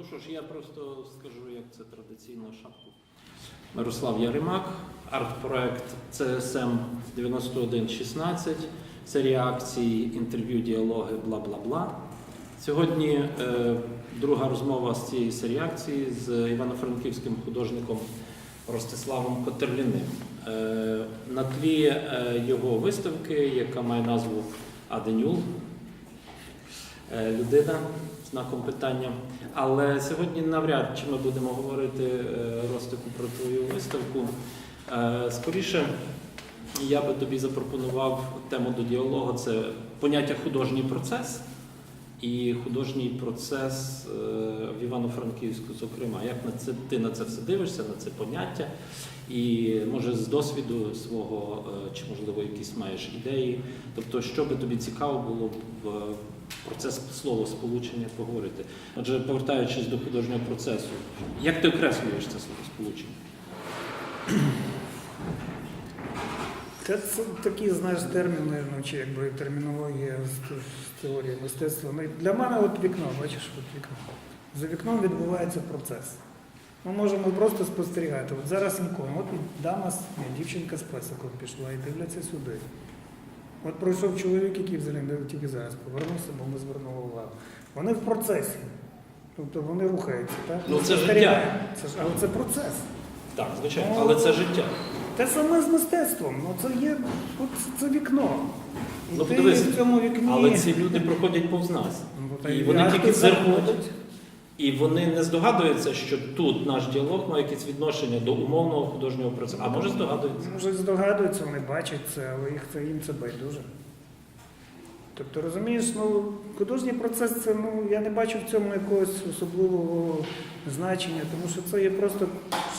Ну що ж, я просто скажу, як це традиційно шапку. Мирослав Яремак, арт-проект CSM 9116, серія акцій, інтерв'ю, діалоги, бла бла бла. Сьогодні е, друга розмова з цієї серії акцій з івано-франківським художником Ростиславом Котерліним. Е, на тлі е, його виставки, яка має назву Аденюл. Е, людина знаком питання. Але сьогодні навряд чи ми будемо говорити е, Ростику про твою виставку. Е, Скоріше, я би тобі запропонував тему до діалогу це поняття художній процес і художній процес е, в Івано-Франківську, зокрема. Як на це ти на це все дивишся, на це поняття? І може з досвіду свого, чи можливо якісь маєш ідеї. Тобто, що би тобі цікаво було в е, процес словосполучення поговорити. Отже, повертаючись до художнього процесу, як ти окреслюєш це словосполучення? Це, це такі, знаєш, терміни, ну, чи якби термінологія з, з теорії мистецтва. Ну, для мене от вікно, бачиш, от вікно. За вікном відбувається процес. Ми можемо просто спостерігати. От зараз нікому. От дама, дівчинка з песиком пішла і дивляться сюди. От пройшов чоловік, який взагалі не тільки зараз повернувся, бо ми звернули увагу. Вони в процесі. Тобто вони рухаються, так? Ну, це спостерігаємо. Це ж, але це процес. Так, звичайно, але це життя. Те саме з мистецтвом. Ну це є от це вікно. І Ну, ти подивись, в цьому вікні. Але ці люди проходять повз нас. Ну, та і й вони тільки хто? І вони не здогадуються, що тут наш діалог має якесь відношення до умовного художнього процесу. А може здогадуються. Може здогадуються, вони бачать це, але їх це їм це байдуже. Тобто, розумієш, ну художній процес це ну я не бачу в цьому якогось особливого значення, тому що це є просто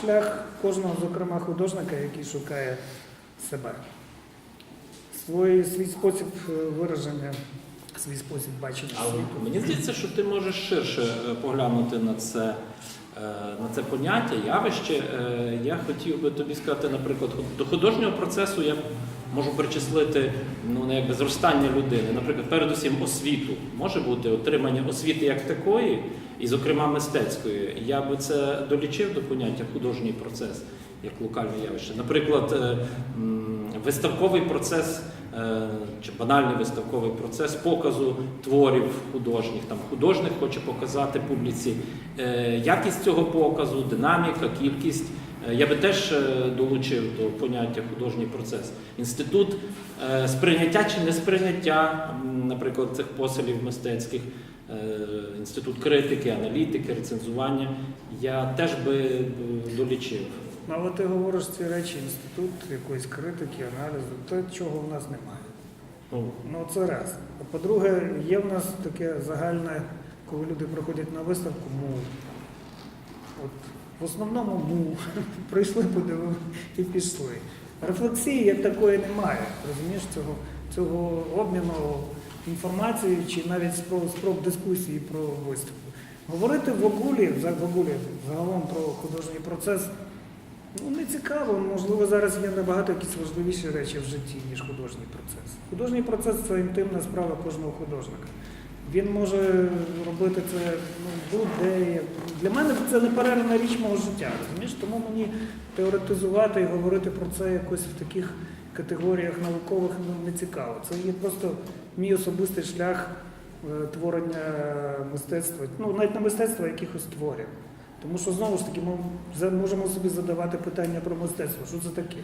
шлях кожного, зокрема, художника, який шукає себе. Свій, свій спосіб е, вираження, свій спосіб бачення Але світу. мені здається, що ти можеш ширше е, поглянути на це, е, на це поняття, явище. Е, Я хотів би тобі сказати, наприклад, до художнього процесу я можу причислити ну, не якби зростання людини. Наприклад, передусім освіту. Може бути отримання освіти як такої, і, зокрема, мистецької. Я би це долічив до поняття художній процес як локальне явище. Наприклад, е, виставковий процес е, чи банальний виставковий процес показу творів художніх. Там художник хоче показати публіці е, якість цього показу, динаміка, кількість. Я би теж долучив до поняття художній процес. Інститут сприйняття чи несприйняття, наприклад, цих посилів мистецьких, інститут критики, аналітики, рецензування. Я теж би долічив. Ну, але ти говориш ці речі, інститут якоїсь критики, аналізу, то чого в нас немає. Ну, Ну це раз. А по-друге, є в нас таке загальне, коли люди приходять на виставку, му. От в основному му. Прийшли, подивилися і пішли. Рефлексії як такої немає. Розумієш, цього, цього обміну інформацією чи навіть спроб, спроб дискусії про виставку. Говорити в огулі, за- в огулі загалом про художній процес. Ну, не цікаво, можливо, зараз є набагато якісь важливіші речі в житті, ніж художній процес. Художній процес це інтимна справа кожного художника. Він може робити це ну, будь-де. Для мене це неперервна річ мого життя, розумієш? Тому мені теоретизувати і говорити про це якось в таких категоріях наукових ну, не цікаво. Це є просто мій особистий шлях е, творення мистецтва, ну навіть не мистецтва, а якихось творів. Тому що знову ж таки ми можемо собі задавати питання про мистецтво. Що це таке?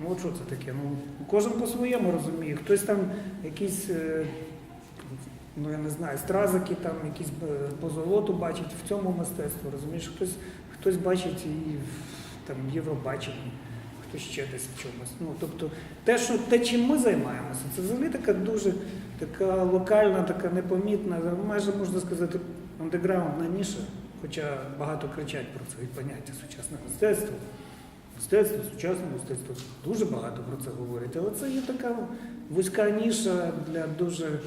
Ну от що це таке? Ну, кожен по-своєму розуміє. Хтось там якісь, е, ну я не знаю, стразики, там якісь е, позолоту бачить в цьому мистецтво, розумієш, хтось, хтось бачить і там, Євробаченні, хтось ще десь в чомусь. Ну, тобто те, що, те, чим ми займаємося, це взагалі така дуже така локальна, така непомітна, майже можна сказати, андеграундна ніша. Хоча багато кричать про це і поняття сучасне мистецтво. Мистецтво, сучасне мистецтво. Дуже багато про це говорять. Але це є така вузька ніша для дуже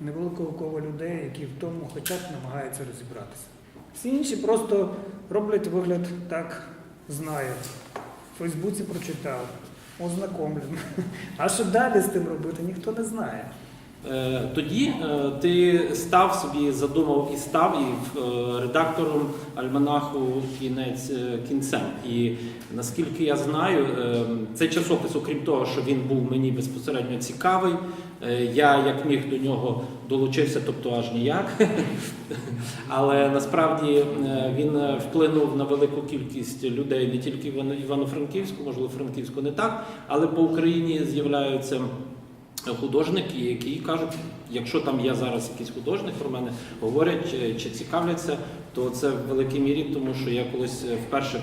невеликого кола людей, які в тому хоча б намагаються розібратися. Всі інші просто роблять вигляд так, знаю. В Фейсбуці прочитав, ознакомлений. А що далі з тим робити, ніхто не знає. Е, Тоді е, ти став собі, задумав і став і е, редактором альманаху кінець кінцем. І наскільки я знаю, цей часопис, окрім того, що він був мені безпосередньо цікавий, я як міг до нього долучився, тобто аж ніяк. Але насправді він вплинув на велику кількість людей не тільки в Івано-Франківську, можливо, Франківську не так, але по Україні з'являються художники, які кажуть, якщо там я зараз якийсь художник про мене, говорять чи, цікавляться, то це в великій мірі, тому що я колись е, вперше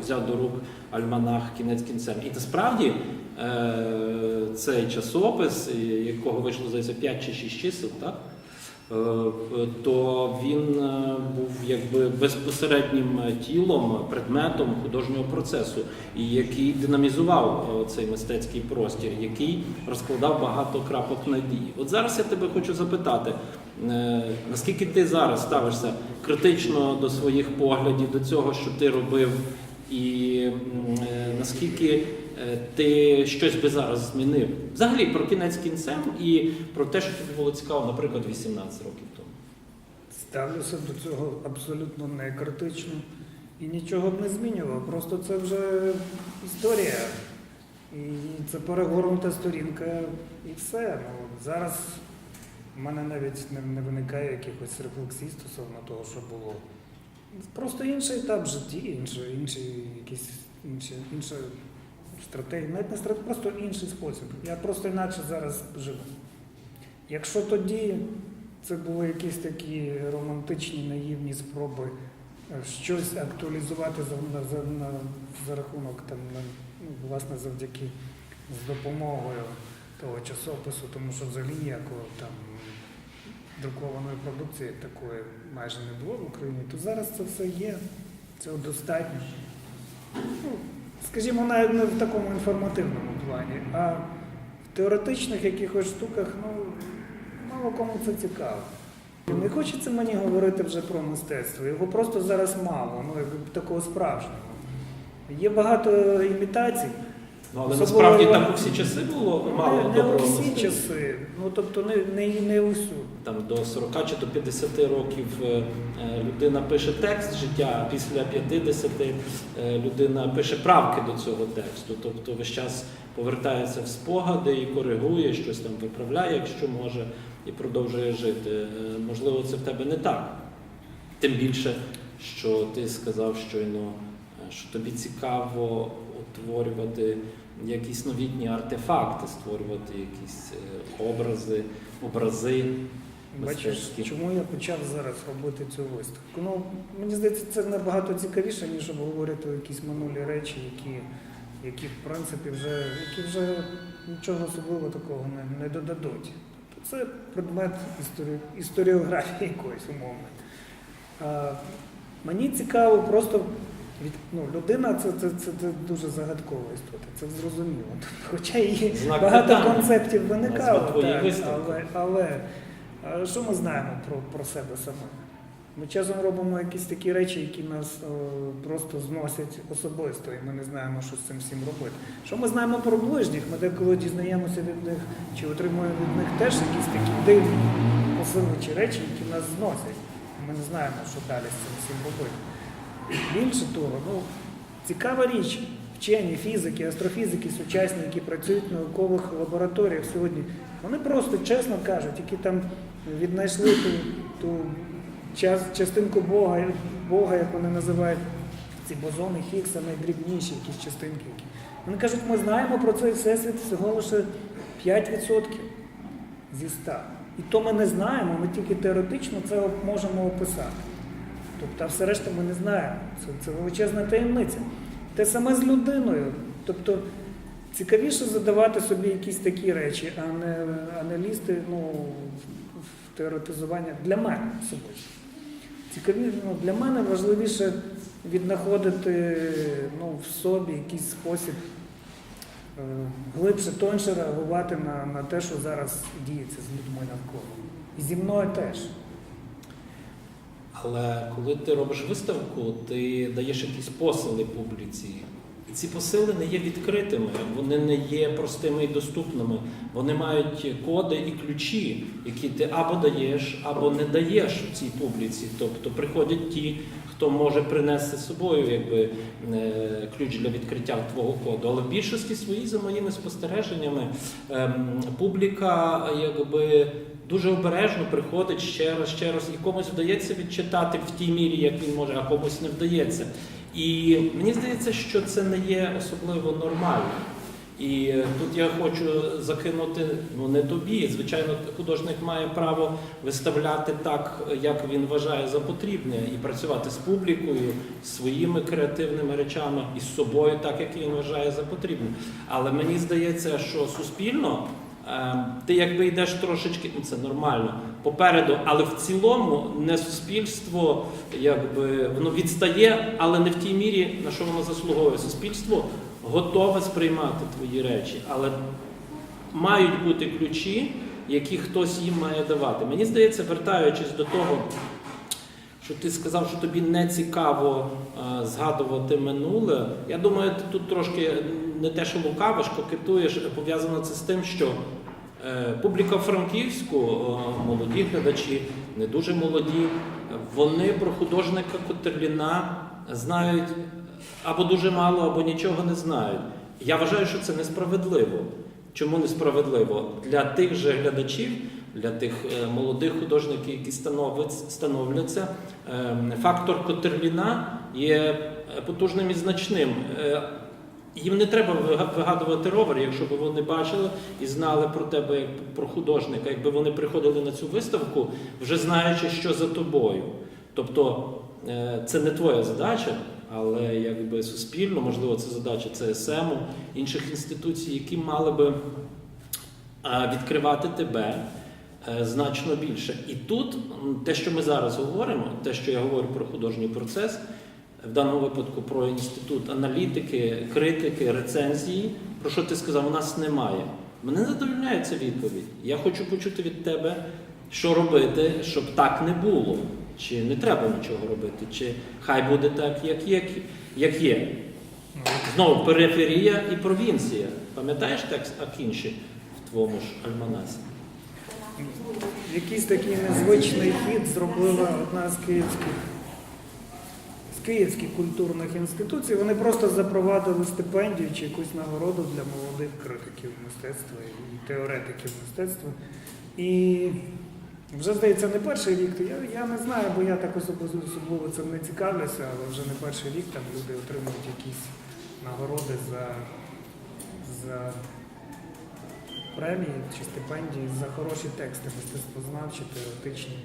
взяв до рук альманах кінець кінцем. І насправді е, цей часопис, якого вийшло здається 5 чи 6 чисел, так? Е, то він е, був якби безпосереднім е, тілом, предметом художнього процесу, і який динамізував цей мистецький простір, який розкладав багато крапок надії. От зараз я тебе хочу запитати, наскільки ти зараз ставишся критично до своїх поглядів, до цього, що ти робив, і наскільки ти щось би зараз змінив? Взагалі про кінець кінцем і про те, що тобі було цікаво, наприклад, 18 років тому. Ставлюся до цього абсолютно не критично і нічого б не змінював. Просто це вже історія. І це перегорнута сторінка і все. Ну, зараз в мене навіть не, не виникає якихось рефлексій стосовно того, що було. Просто інший етап в житті, інший, інший, якісь, інші, інша стратегія, навіть не стратегія, просто інший спосіб. Я просто інакше зараз живу. Якщо тоді це були якісь такі романтичні, наївні спроби е, щось актуалізувати за, за, на, за рахунок там, ну, власне, завдяки з допомогою того часопису, тому що взагалі ніякого там друкованої продукції такої майже не було в Україні, то зараз це все є, цього достатньо. Ну, скажімо, навіть не в такому інформативному плані, а в теоретичних якихось штуках, ну, мало кому це цікаво. Не хочеться мені говорити вже про мистецтво. Його просто зараз мало, ну якби такого справжнього. Є багато імітацій. Ну, але Особливо- насправді так у всі часи було мало не, не у доброго всі мистецтва. часи, ну тобто не, не, не усюди. Там до 40 чи до 50 років е, людина пише текст життя, а після 50 е, людина пише правки до цього тексту. Тобто весь час повертається в спогади і коригує, щось там виправляє, якщо може, і продовжує жити. Е, Можливо, це в тебе не так. Тим більше, що ти сказав щойно, що тобі цікаво утворювати якісь новітні артефакти, створювати якісь е, образи, образи. Бачиш, Мистецькі. чому я почав зараз робити цю виставку? Ну, мені здається, це набагато цікавіше, ніж обговорити якісь минулі речі, які, які в принципі вже, які вже нічого особливого такого не, не додадуть. Тобто це предмет історі, історіографії якоїсь умовно. Мені цікаво просто від, ну, людина це, це, це, це дуже загадкова істота, це зрозуміло. Хоча її Знак багато питання. концептів виникало, так, але, але а що ми знаємо про, про себе самих? Ми часом робимо якісь такі речі, які нас о, просто зносять особисто, і ми не знаємо, що з цим всім робити. Що ми знаємо про ближніх? Ми деколи дізнаємося від них чи отримуємо від них теж якісь такі дивні посилюючі речі, які нас зносять. Ми не знаємо, що далі з цим всім робити. Більше того, ну, цікава річ, вчені, фізики, астрофізики, сучасні, які працюють в наукових лабораторіях сьогодні, вони просто чесно кажуть, які там віднайшли ту, ту час, частинку Бога, Бога, як вони називають, ці бозони Хіггса, найдрібніші якісь частинки. Вони кажуть, ми знаємо про цей всесвіт всього лише 5% зі 100. І то ми не знаємо, ми тільки теоретично це можемо описати. Тобто, а все решта ми не знаємо. Це, це величезна таємниця. Те саме з людиною. Тобто цікавіше задавати собі якісь такі речі, а не, а не лізти ну, в- теоретизування для мене особисто. Цікаві, ну, для мене важливіше віднаходити ну, в собі якийсь спосіб е, глибше, тоньше реагувати на, на те, що зараз діється з людьми навколо. І зі мною теж. Але коли ти робиш виставку, ти даєш якісь посили публіці. І ці посили не є відкритими, вони не є простими і доступними. Вони мають коди і ключі, які ти або даєш, або не даєш цій публіці. Тобто приходять ті, хто може принести з собою якби, е, ключ для відкриття твого коду. Але в більшості своїй, за моїми спостереженнями, ем, публіка якби. Дуже обережно приходить ще раз, ще раз, і комусь вдається відчитати в тій мірі, як він може, а комусь не вдається. І мені здається, що це не є особливо нормально. І е, тут я хочу закинути, ну не тобі. Звичайно, художник має право виставляти так, як він вважає за потрібне, і працювати з публікою, своїми креативними речами і з собою, так як він вважає за потрібне. Але мені здається, що суспільно. Е, Ти якби йдеш трошечки, ну це нормально, попереду, але в цілому не суспільство якби воно відстає, але не в тій мірі, на що воно заслуговує. Суспільство готове сприймати твої речі, але мають бути ключі, які хтось їм має давати. Мені здається, вертаючись до того, що ти сказав, що тобі не цікаво е, згадувати минуле. Я думаю, ти тут трошки не те, що лукавиш, кокетуєш, пов'язано це з тим, що е, публіка Франківську, е, молоді глядачі, не дуже молоді, вони про художника Котерліна знають або дуже мало, або нічого не знають. Я вважаю, що це несправедливо. Чому несправедливо? Для тих же глядачів, для тих е, молодих художників, які становляться, е, фактор Котерліна є е, потужним і значним. Їм не треба вигадувати ровер, якщо б вони бачили і знали про тебе як про художника, якби вони приходили на цю виставку, вже знаючи, що за тобою. Тобто е, це не твоя задача, але якби суспільно, можливо, це задача ЦСМу, інших інституцій, які мали би відкривати тебе е, значно більше. І тут те, що ми зараз говоримо, те, що я говорю про художній процес, в даному випадку про інститут аналітики, критики, рецензії, про що ти сказав, у нас немає. Мене не задовольняє ця відповідь. Я хочу почути від тебе, що робити, щоб так не було. Чи не треба нічого робити, чи хай буде так, як є. Як є. Знову периферія і провінція. Пам'ятаєш текст Акінші в твоєму ж альманасі? Якийсь такий незвичний хід зробила одна з київських київських культурних інституцій. Вони просто запровадили стипендію чи якусь нагороду для молодих критиків мистецтва і теоретиків мистецтва. І вже здається, не перший рік, то я, я не знаю, бо я так особливо, особливо цим не цікавлюся, але вже не перший рік там люди отримують якісь нагороди за, за премії чи стипендії за хороші тексти, мистецтвознавчі, теоретичні.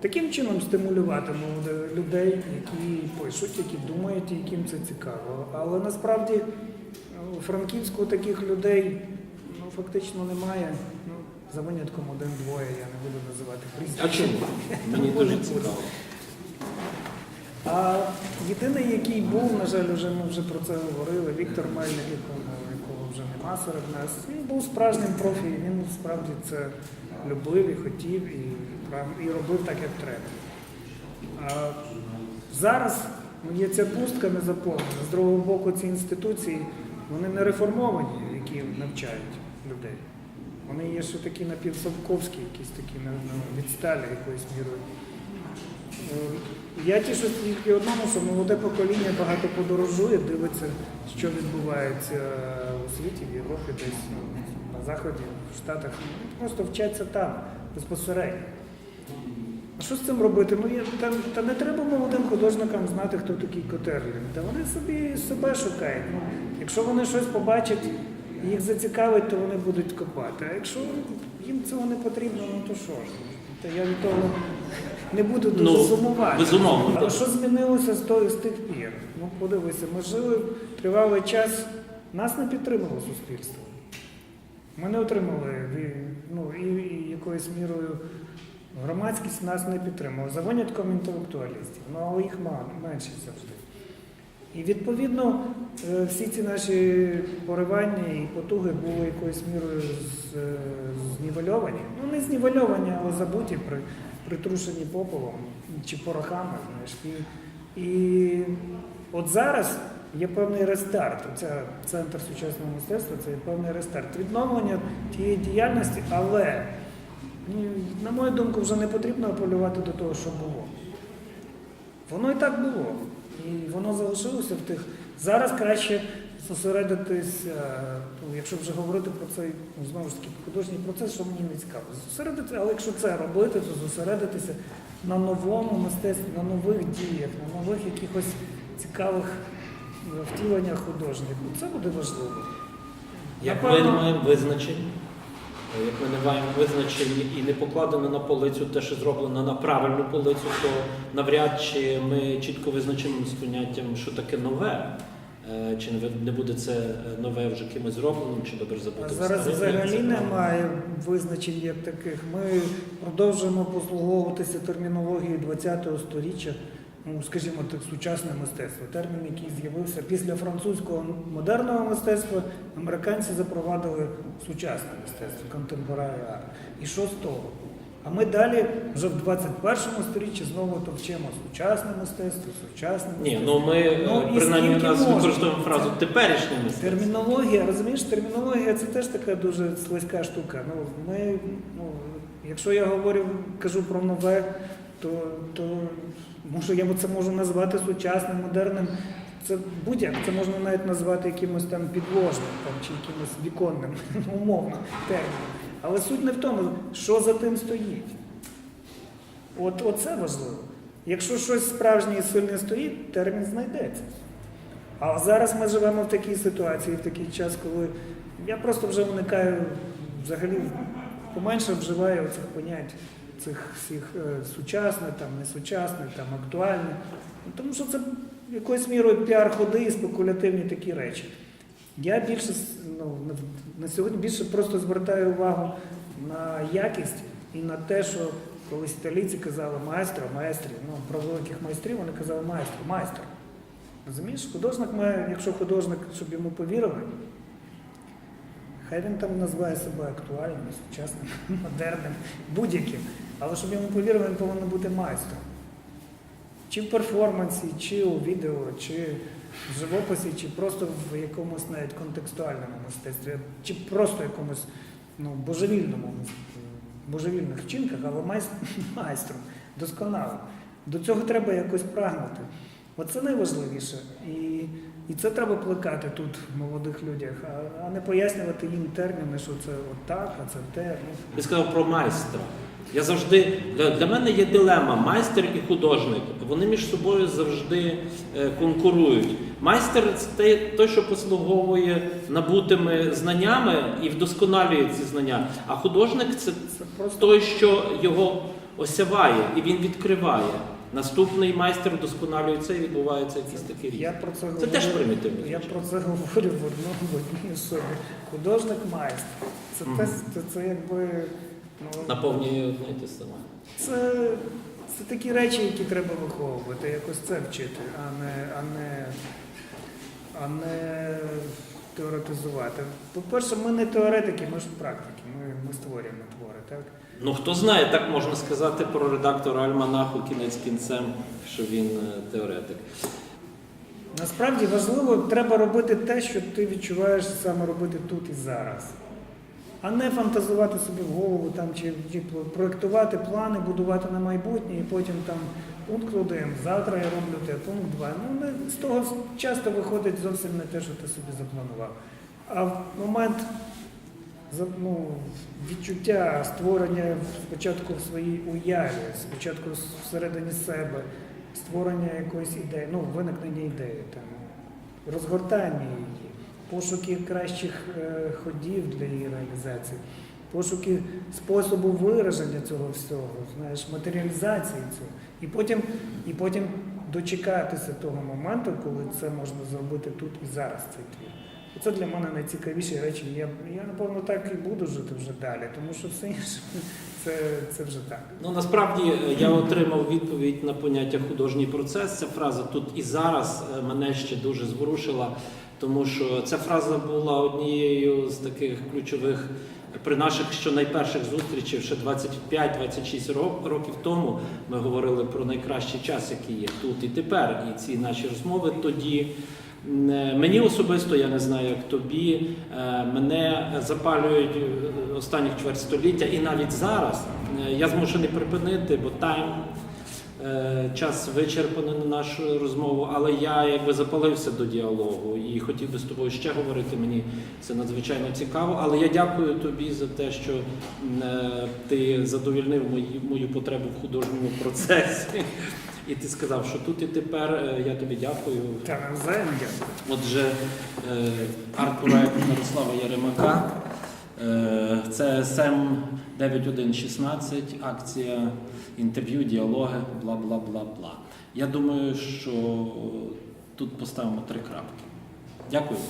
Таким чином стимулювати людей, які пишуть, які думають, яким це цікаво. Але насправді е, у Франківську таких людей ну, фактично немає. Ну, за винятком один-двоє, я не буду називати А чому? Мені дуже цікаво. А єдиний, який був, на жаль, вже ми вже про це говорили, Віктор Мельник, якого, якого вже нема серед нас. Він був справжнім профі, він справді це любив і хотів, і, і робив так, як треба. А зараз ну, є ця пустка не заповнена. З другого боку, ці інституції вони не реформовані, які навчають людей. Вони є ще такі напівсовковські, якісь такі на, відсталі якоюсь мірою. Е, Я тішусь тільки одному, що молоде покоління багато подорожує, дивиться, що відбувається у світі, в Європі, десь на Заході, в Штатах. Просто вчаться там, безпосередньо. А що з цим робити? Ну, я, та, та не треба молодим художникам знати, хто такий Котерлін. Та вони собі себе шукають. Ну, якщо вони щось побачать, їх зацікавить, то вони будуть копати. А якщо їм цього не потрібно, ну то що ж? Та я від того не буду дуже Ну, сумувати. безумовно. Але що змінилося з того з тих пір? Ну, подивися, ми жили тривалий час, нас не підтримало суспільство. Ми не отримали ну, і, і якоюсь мірою громадськість нас не підтримала, за винятком інтелектуалістів, ну але їх менше завжди. І відповідно е, всі ці наші поривання і потуги були якоюсь мірою е, знівельовані. Ну не знівельовані, але забуті, при, притрушені пополом чи порохами. Знаєш. І, і от зараз є певний рестарт. Це центр сучасного мистецтва, це є певний рестарт. Відновлення тієї діяльності, але, на мою думку, вже не потрібно апелювати до того, що було. Воно і так було. І воно залишилося в тих. Зараз краще зосередитись, е, ну, якщо вже говорити про цей ну, знову ж таки художній процес, що мені не цікаво. Зосередитися, але якщо це робити, то зосередитися на новому мистецтві, на нових діях, на нових якихось цікавих е, втіленнях художників. Це буде важливо. Як Напевно- визначень, як ми не маємо визначень і не покладено на полицю те, що зроблено на правильну полицю, то навряд чи ми чітко визначимо з поняттям, що таке нове. Е, Чи не буде це е, нове вже кимось зробленим, чи добре забути. зараз взагалі немає визначень як таких. Ми продовжуємо послуговуватися термінологією ХХ століття, ну, скажімо так, сучасне мистецтво. Термін, який з'явився після французького модерного мистецтва, американці запровадили сучасне мистецтво, art. І що з того? А ми далі вже в 21 сторіччі знову товчемо сучасне мистецтво, сучасне мистецтво. Ні, ну ми е, Ну, принаймні у нас використовуємо фразу теперішнє мистецтво. Термінологія, розумієш, термінологія це теж така дуже слизька штука. Ну, ми, ну, якщо я говорю, кажу про нове, то, то може я це можу назвати сучасним, модерним. Це будь-як, це можна навіть назвати якимось там підложним там, чи якимось віконним, умовно, терміном. Але суть не в тому, що за тим стоїть. От, оце важливо. Якщо щось справжнє і сильне стоїть, термін знайдеться. А зараз ми живемо в такій ситуації, в такий час, коли я просто вже уникаю, взагалі поменше вживаю цих понять, цих всіх е, сучасне, там, несучасне, там, актуальне. Ну, Тому що це якоюсь мірою піар-ходи і спекулятивні такі речі. Я більше ну, на- сьогодні більше просто звертаю увагу на якість і на те, що колись італійці казали майстро, майстрі, ну, про великих майстрів вони казали майстро, майстер. Розумієш, художник має, якщо художник, щоб йому повірили, хай він там називає себе актуальним, сучасним, модерним, будь-яким. Але щоб йому повірили, він повинен бути майстром. Чи в перформансі, чи у відео, чи в живописі, чи просто в якомусь навіть контекстуальному мистецтві, чи просто якомусь ну, божевільному божевільних вчинках, але майс- майстром, досконалим. До цього треба якось прагнути. Оце найважливіше. І, і це треба плекати тут в молодих людях, а, а не пояснювати їм терміни, що це отак, а це те. Ну, Ти сказав про майстра. Я завжди для, для мене є дилема майстер і художник. Вони між собою завжди е, конкурують. Майстер це той, що послуговує набутими знаннями і вдосконалює ці знання. А художник це той, що його осяває і він відкриває. Наступний майстер вдосконалює це і відбувається якийсь такий рік. я про це, Це говорю, теж примітивно. Я про це говорю в одному в одній особі. Художник майстер. Це, Мгм. те, це, це якби. Наповнює одне і те саме. Це, це такі речі, які треба виховувати, якось це вчити, а не, а не, а не теоретизувати. По-перше, ми не теоретики, ми ж практики, ми, ми створюємо твори, так? Ну хто знає, так можна сказати про редактора Альманаху кінець кінцем, що він е, теоретик. Насправді важливо, треба робити те, що ти відчуваєш саме робити тут і зараз. А не фантазувати собі в голову там, чи, чи проєктувати плани, будувати на майбутнє, і потім там пункт один, завтра я роблю те, пункт два. Ну, не, з того часто виходить зовсім не те, що ти собі запланував. А в момент ну, відчуття створення спочатку в своїй уяві, спочатку всередині себе, створення якоїсь ідеї, ну, виникнення ідеї, там, розгортання її, пошуки кращих е, ходів для її реалізації, пошуки способу вираження цього всього, знаєш, матеріалізації цього. І потім, і потім дочекатися того моменту, коли це можна зробити тут і зараз цей твір. І це для мене найцікавіші речі. Я, я напевно так і буду жити вже далі, тому що все інше це, це вже так. Ну насправді е, я отримав відповідь на поняття художній процес. Ця фраза тут і зараз е, мене ще дуже зворушила, тому що ця фраза була однією з таких ключових при наших що найперших зустрічах ще 25-26 ро- років тому. Ми говорили про найкращий час, який є тут і тепер. І ці наші розмови тоді Е, Мені особисто, я не знаю, як тобі, е, мене запалюють е, останніх чверть століття, і навіть зараз я змушений припинити, бо тайм. Е, Час вичерпаний на нашу розмову, але я якби запалився до діалогу і хотів би з тобою ще говорити. Мені це надзвичайно цікаво. Але я дякую тобі за те, що е, ти задовільнив мою потребу в художньому процесі. І ти сказав, що тут і тепер е, я тобі дякую. Та навзаєм дякую. Отже, арт-проект Мирослава Яремака. Е, Це СМ 9116, акція інтерв'ю, діалоги, бла бла бла бла. Я думаю, що тут поставимо три крапки. Дякую.